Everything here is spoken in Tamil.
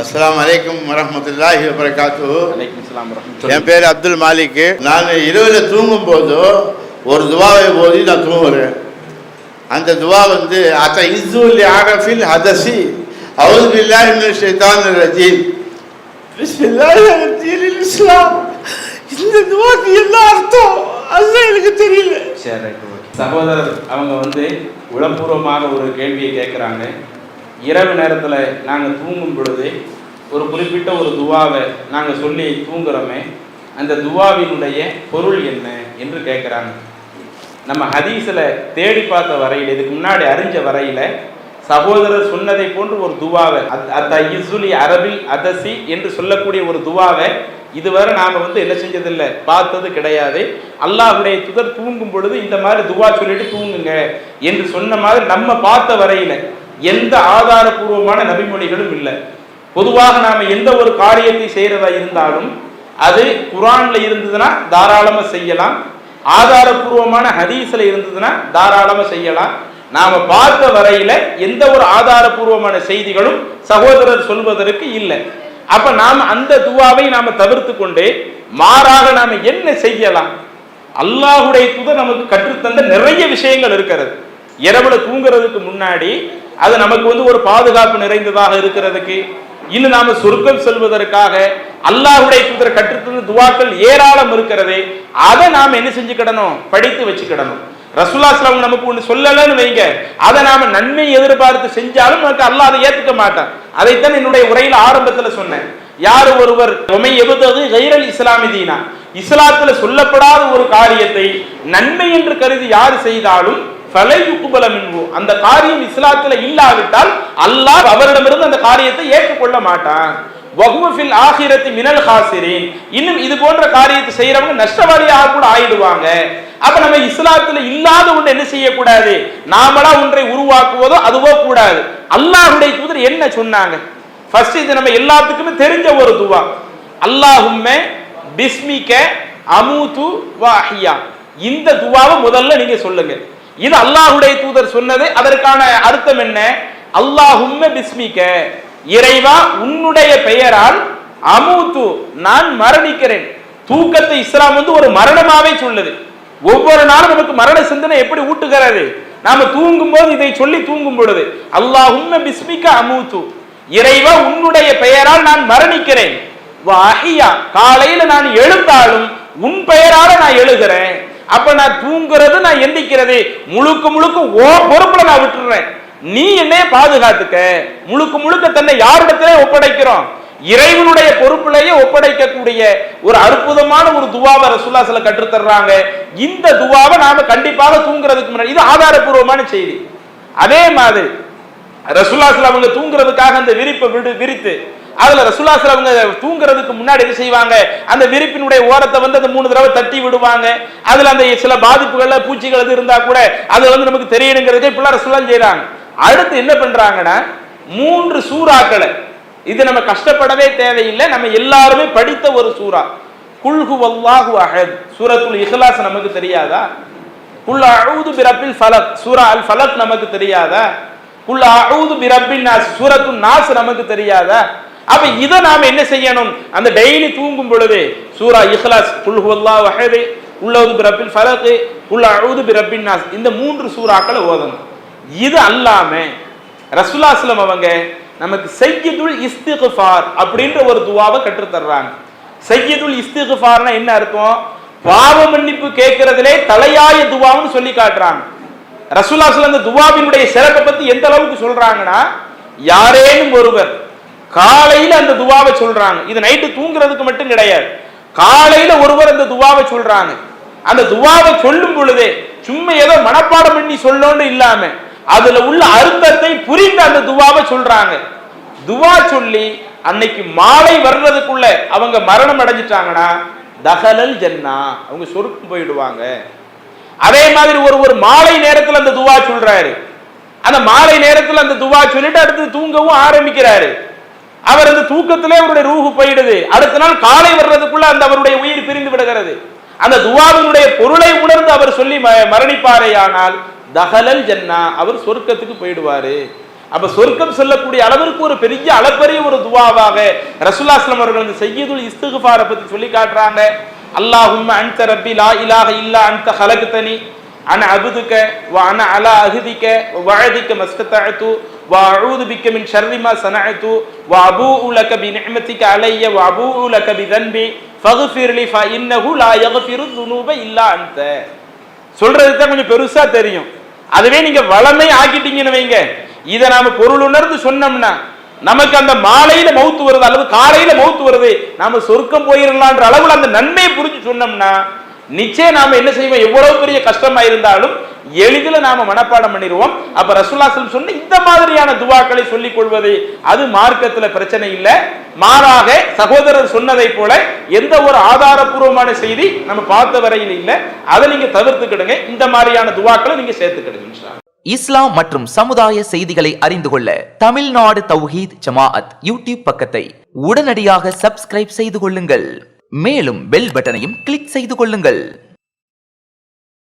அஸ்ஸலாமு அலைக்கும் வரஹ்மத்துல்லாஹி வபரகாத்து அலைக்கும் ஸலாம் வரஹ்மத்துல்லாஹி என் பேர் அப்துல் மாலிக். நான் இரவில் தூங்கும் போது ஒரு துவாவை போதி நான் தூங்குறேன். அந்த துவா வந்து அத்த இஸ்ஸுல் ஆரஃபில் ஹதசி அவுது பில்லாஹி ஷைத்தானிர் ரஜீம். இஸ்லாம். இந்த துவாக்கு என்ன அர்த்தம்? அதுதான் எனக்கு தெரியல. சரி சகோதரர் அவங்க வந்து உளப்பூர்வமாக ஒரு கேள்வியை கேட்குறாங்க இரவு நேரத்தில் நாங்கள் தூங்கும் பொழுது ஒரு குறிப்பிட்ட ஒரு துவாவை நாங்கள் சொல்லி தூங்குறோமே அந்த துவாவினுடைய பொருள் என்ன என்று கேட்குறாங்க நம்ம ஹதீஸில் தேடி பார்த்த வரையில் இதுக்கு முன்னாடி அறிஞ்ச வரையில் சகோதரர் சொன்னதை போன்று ஒரு துவாவை அத்த இசுலி அரபில் அதசி என்று சொல்லக்கூடிய ஒரு துவாவை இதுவரை நாம் வந்து என்ன செஞ்சதில்லை பார்த்தது கிடையாது. அல்லாஹுடைய துதர் தூங்கும் பொழுது இந்த மாதிரி துவா சொல்லிட்டு தூங்குங்க என்று சொன்ன மாதிரி நம்ம பார்த்த வரையில் எந்த ஆதாரபூர்வமான நபிமொழிகளும் இல்லை. பொதுவாக நாம் எந்த ஒரு காரியத்தை செய்கிறதா இருந்தாலும் அது குரான்ல இருந்ததுன்னா தாராளமாக செய்யலாம். ஆதாரபூர்வமான ஹதீஸ்ல இருந்ததுன்னா தாராளமாக செய்யலாம். நாம் பார்த்த வரையில எந்த ஒரு ஆதாரபூர்வமான செய்திகளும் சகோதரர் சொல்வதற்கு இல்லை. அப்ப நாம் அந்த துவாவை நாம தவிர்த்து கொண்டு மாறாக நாம என்ன செய்யலாம்? அல்லாஹுடைய தூதர் நமக்கு கற்றுத்தந்த நிறைய விஷயங்கள் இருக்கிறது. இரவுல தூங்குறதுக்கு முன்னாடி அது நமக்கு வந்து ஒரு பாதுகாப்பு நிறைந்ததாக இருக்கிறதுக்கு இன்னும் நாம சொர்க்கம் செல்வதற்காக அல்லாஹுடைய தூதர் கற்றுத்தந்த துவாக்கள் ஏராளம் இருக்கிறது அதை நாம் என்ன செஞ்சுக்கிடணும்? படித்து வச்சுக்கிடணும். ரசுல்லா சலாம் நமக்கு ஒன்று சொல்லலன்னு வைங்க. அதை நாம நன்மை எதிர்பார்த்து செஞ்சாலும் நமக்கு அல்லாஹ் அதை ஏத்துக்க மாட்டான். அதைத்தான் என்னுடைய உரையில ஆரம்பத்துல சொன்னேன். யார் ஒருவர் உமை எபுதது கைரல் இஸ்லாமி தீனா? இஸ்லாத்துல சொல்லப்படாத ஒரு காரியத்தை நன்மை என்று கருதி யார் செய்தாலும் அந்த காரியம் இஸ்லாத்துல இல்லாவிட்டால் அல்லாஹ் அவரிடமிருந்து அந்த காரியத்தை ஏற்றுக்கொள்ள மாட்டான். வகுவஃபில் ஆகிரத்தி மினல் ஹாசிரின். இன்னும் இது போன்ற காரியத்தை செய்யறவங்க நஷ்டவாளியாக கூட ஆயிடுவாங்க. அப்ப நம்ம இஸ்லாத்துல இல்லாத ஒன்று என்ன செய்யக்கூடாது? நாமளா ஒன்றை உருவாக்குவதோ அதுவோ கூடாது. அல்லாஹுடைய தூதர் என்ன சொன்னாங்க? ஃபர்ஸ்ட் இது நம்ம எல்லாத்துக்குமே தெரிஞ்ச ஒரு துவா. அல்லாஹும்மே பிஸ்மிக்க அமுது வாஹியா. இந்த துவாவை முதல்ல நீங்க சொல்லுங்க. இது அல்லாஹுடைய தூதர் சொன்னது. அதற்கான அர்த்தம் என்ன? அல்லாஹும் பிஸ்மிக்க. இறைவா உன்னுடைய பெயரால் அமுத்து நான் மரணிக்கிறேன். தூக்கத்தை இஸ்லாம் வந்து ஒரு மரணமாவே சொல்லுது. ஒவ்வொரு நாளும் நமக்கு மரண சிந்தனை எப்படி ஊட்டுகிறது? நாம தூங்கும் போது இதை சொல்லி தூங்கும் பொழுது அல்லாஹும்ம பிஸ்மிக்க அமுத்து. இறைவா உன்னுடைய பெயரால் நான் மரணிக்கிறேன். காலையில நான் எழுந்தாலும் உன் பெயரால நான் எழுகிறேன் அப்ப நான் தூங்குறது நான் எந்திக்கிறது. முழுக்க முழுக்க ஓ பொறுப்புல நான் விட்டுறேன். நீ என்னைய பாதுகாத்துக்க. முழுக்க முழுக்க தன்னை யாரிடத்திலே ஒப்படைக்கிறோம்? இறைவனுடைய பொறுப்பிலேயே ஒப்படைக்கக்கூடிய ஒரு அற்புதமான ஒரு துவாவை ரசுல்லா சில கற்றுத்தர்றாங்க. இந்த துவாவை நாம கண்டிப்பாக தூங்குறதுக்கு முன்னாடி இது ஆதாரபூர்வமான செய்தி. அதே மாதிரி ரசுல்லாஸ்ல அவங்க தூங்குறதுக்காக அந்த விரிப்பை விடு விரித்து அதுல ரசுல்லாஸ்ல அவங்க தூங்குறதுக்கு முன்னாடி என்ன செய்வாங்க? அந்த விரிப்பினுடைய ஓரத்தை வந்து அந்த மூணு தடவை தட்டி விடுவாங்க. அதுல அந்த சில பாதிப்புகள்ல பூச்சிகள் அது இருந்தா கூட அது வந்து நமக்கு தெரியணுங்கிறதே இப்பெல்லாம் ரசுல்லா செய்யறாங்க அடுத்து என்ன பண்றாங்கன்னா மூன்று சூறாக்களை. இது நம்ம கஷ்டப்படவே தேவையில்லை. நம்ம எல்லாருமே படித்த ஒரு சூறா. குல்ஹு வல்லாஹு அஹத். சூரத்துல் இஹ்லாஸ் நமக்கு தெரியாதா? குல் அஊது பிரப்பில் ஃபலக். சூரா அல் ஃபலக் நமக்கு தெரியாதா? குல் அஊது பிரப்பின் நாஸ். சூரத்துன் நாஸ் நமக்கு தெரியாதா? அப்ப இதை நாம என்ன செய்யணும்? அந்த டெய்லி தூங்கும் பொழுது சூரா இஹ்லாஸ் குல் வஹது உள்ளது பிரப்பில் ஃபலக்கு உள்ள அழுது பிரப்பின் நாஸ் இந்த மூன்று சூறாக்களை ஓதணும். இது அல்லாம ரசுல்லாஸ்லம் அவங்க நமக்கு செய்யதுல் இஸ்திகுஃபார் அப்படின்ற ஒரு துவாவை கற்றுத் தர்றாங்க செய்யதுல் இஸ்திகுஃபார்னா என்ன அர்த்தம்? பாவ மன்னிப்பு கேட்கறதுலே தலையாய துவான்னு சொல்லி காட்டுறாங்க. ரசுல்லாஸ்ல அந்த துவாவினுடைய சிறப்பை பத்தி எந்த அளவுக்கு சொல்றாங்கன்னா யாரேனும் ஒருவர் காலையில அந்த துவாவை சொல்றாங்க. இது நைட்டு தூங்குறதுக்கு மட்டும் கிடையாது. காலையில ஒருவர் அந்த துவாவை சொல்றாங்க. அந்த துவாவை சொல்லும் பொழுதே சும்மா ஏதோ மனப்பாடம் பண்ணி சொல்லணும்னு இல்லாம அதுல உள்ள அர்த்தத்தை புரிந்து அந்த துவாவை சொல்றாங்க. துவா சொல்லி அன்னைக்கு மாலை வர்றதுக்குள்ள அவங்க மரணம் அடைஞ்சிட்டாங்கன்னா தகலல் ஜன்னா. அவங்க சொருக்கம் போயிடுவாங்க. அதே மாதிரி ஒரு ஒரு மாலை நேரத்துல அந்த துவா சொல்றாரு. அந்த மாலை நேரத்துல அந்த துவா சொல்லிட்டு அடுத்து தூங்கவும் ஆரம்பிக்கிறாரு. அவர் அந்த தூக்கத்திலே அவருடைய ரூஹு போயிடுது. அடுத்த நாள் காலை வர்றதுக்குள்ள அந்த அவருடைய உயிர் பிரிந்து விடுகிறது. அந்த துவாவினுடைய பொருளை உணர்ந்து அவர் சொல்லி ம- மரணிப்பாரேயானால் தகலல் ஜன்னா அவர் சொர்க்கத்துக்கு போயிடுவாரு. அப்ப சொர்க்கம் செல்லக்கூடிய அளவிற்கு ஒரு பெரிய அளப்பரிய ஒரு துவாவாக ரசுல்லாஸ்லம் அவர்கள் இந்த செய்யதுல் இஸ்திக்ஃபாரை பத்தி சொல்லி காட்டுறாங்க. அல்லாஹும் அன்த ரப்பி லா இலாக இல்லா அன்த ஹலக்தனி அன அபுதுக்க வ அன அலா அகுதிக்க வழதிக்க வஅதிக وأعوذ بك من شر ما صنعت وأبوء لك بنعمتك علي وأبوء لك بذنبي அலைய لي فإنه لا يغفر الذنوب إلا أنت சொல்றது தான் கொஞ்சம் பெருசா தெரியும். அதுவே நீங்க வளமை ஆக்கிட்டீங்கன்னு வைங்க. இதை நாம பொருள் உணர்ந்து சொன்னோம்னா நமக்கு அந்த மாலையில மௌத்து வருது அல்லது காலையில மௌத்து வருது நாம சொர்க்கம் போயிடலான்ற அளவுல அந்த நன்மையை புரிஞ்சு சொன்னோம்னா நிச்சயம் நாம என்ன செய்வோம்? எவ்வளவு பெரிய கஷ்டமா இருந்தாலும் எளிதில் நாம மனப்பாடம் பண்ணிடுவோம் அப்ப ரசூல்லாசலம் சொன்ன இந்த மாதிரியான துவாக்களை சொல்லிக் கொள்வது அது மார்க்கத்துல பிரச்சனை இல்லை. மாறாக சகோதரர் சொன்னதை போல எந்த ஒரு ஆதாரபூர்வமான செய்தி நம்ம பார்த்த வரையில் இல்லை. அதை நீங்க தவிர்த்துக்கிடுங்க. இந்த மாதிரியான துவாக்களை நீங்க சேர்த்துக்கிடுங்க இஸ்லாம் மற்றும் சமுதாய செய்திகளை அறிந்து கொள்ள தமிழ்நாடு தௌஹீத் ஜமாஅத் யூடியூப் பக்கத்தை உடனடியாக சப்ஸ்கிரைப் செய்து கொள்ளுங்கள். மேலும் பெல் பட்டனையும் கிளிக் செய்து கொள்ளுங்கள்.